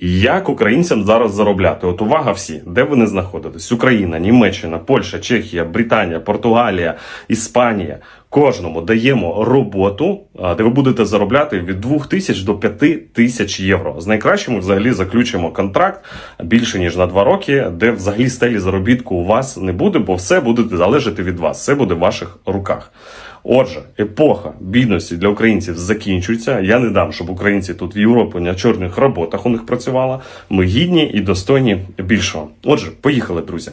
Як українцям зараз заробляти? От увага всі, де ви не знаходитесь? Україна, Німеччина, Польща, Чехія, Британія, Португалія, Іспанія. Кожному даємо роботу, а, де ви будете заробляти від 2 тисяч до 5 тисяч євро. З найкращими взагалі заключимо контракт більше ніж на 2 роки, де взагалі стелі заробітку у вас не буде, бо все буде залежати від вас. Все буде в ваших руках. Отже, епоха бідності для українців закінчується. Я не дам, щоб українці тут в Європі на чорних роботах у них працювали. Ми гідні і достойні більшого. Отже, поїхали, друзі.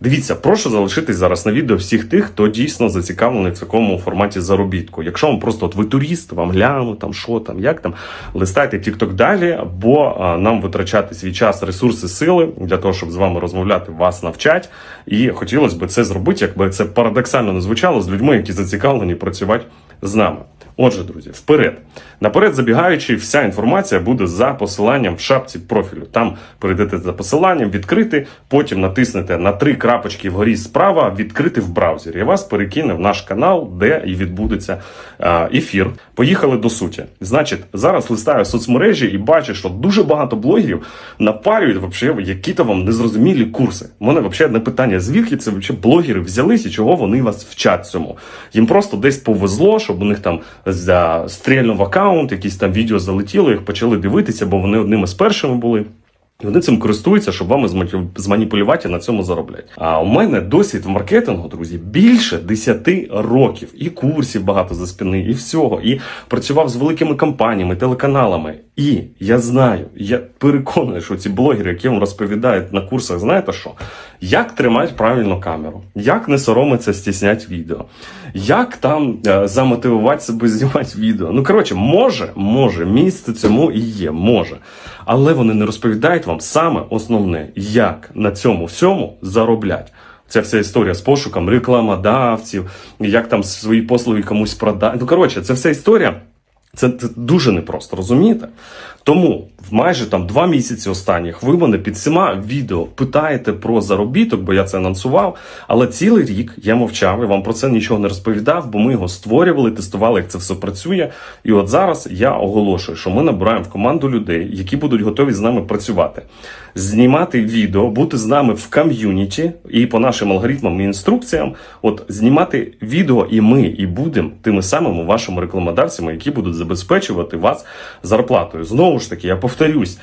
Дивіться, прошу залишитись зараз на відео всіх тих, хто дійсно зацікавлений в такому форматі заробітку. Якщо вам просто от ви турист, вам гляну, там що там, як там, листайте TikTok далі, бо а, нам витрачати свій час, ресурси, сили для того, щоб з вами розмовляти, вас навчать. І хотілося б це зробити, якби це парадоксально не звучало з людьми, які зацікавлені працювати з нами. Отже, друзі, вперед. Наперед забігаючи, вся інформація буде за посиланням в шапці профілю. Там перейдете за посиланням, відкрити, потім натиснете на три крапочки вгорі справа, відкрити в браузері. І вас перекине в наш канал, де і відбудеться е, ефір. Поїхали до суті. Значить, зараз листаю соцмережі і бачу, що дуже багато блогерів напарюють вообще які-то вам незрозумілі курси. У мене вообще одне питання: звідки це вообще блогери взялись і чого вони вас вчать цьому? Їм просто десь повезло, щоб у них там за стрільнув аккаунт, якісь там відео залетіло, їх почали дивитися, бо вони одними з першими були. І вони цим користуються, щоб вами зманіпулювати і на цьому заробляти. А у мене досвід в маркетингу, друзі, більше 10 років. І курсів багато за спини, і всього. І працював з великими компаніями, телеканалами. І я знаю, я переконаний, що ці блогери, які вам розповідають на курсах, знаєте що? Як тримати правильно камеру, як не соромиться стісняти відео, як там е, замотивувати себе знімати відео. Ну коротше, може, може, місце цьому і є, може. Але вони не розповідають вам саме основне, як на цьому всьому зароблять. Ця вся історія з пошуком рекламодавців, як там свої послуги комусь продати. Ну коротше, це вся історія. Це, дуже непросто, розумієте? Тому в майже там два місяці останніх ви мене під всіма відео питаєте про заробіток, бо я це анонсував. Але цілий рік я мовчав і вам про це нічого не розповідав, бо ми його створювали, тестували, як це все працює. І от зараз я оголошую, що ми набираємо в команду людей, які будуть готові з нами працювати, знімати відео, бути з нами в ком'юніті і по нашим алгоритмам і інструкціям, от знімати відео, і ми і будемо тими самими вашими рекламодавцями, які будуть забезпечувати вас зарплатою. Знову ж таки, я повторюсь.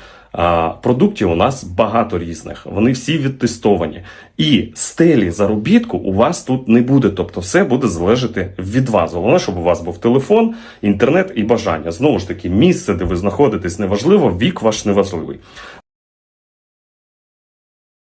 Продуктів у нас багато різних, вони всі відтестовані. І стелі заробітку у вас тут не буде. Тобто, все буде залежати від вас. Головне, щоб у вас був телефон, інтернет і бажання. Знову ж таки, місце, де ви знаходитесь, неважливо, вік ваш неважливий.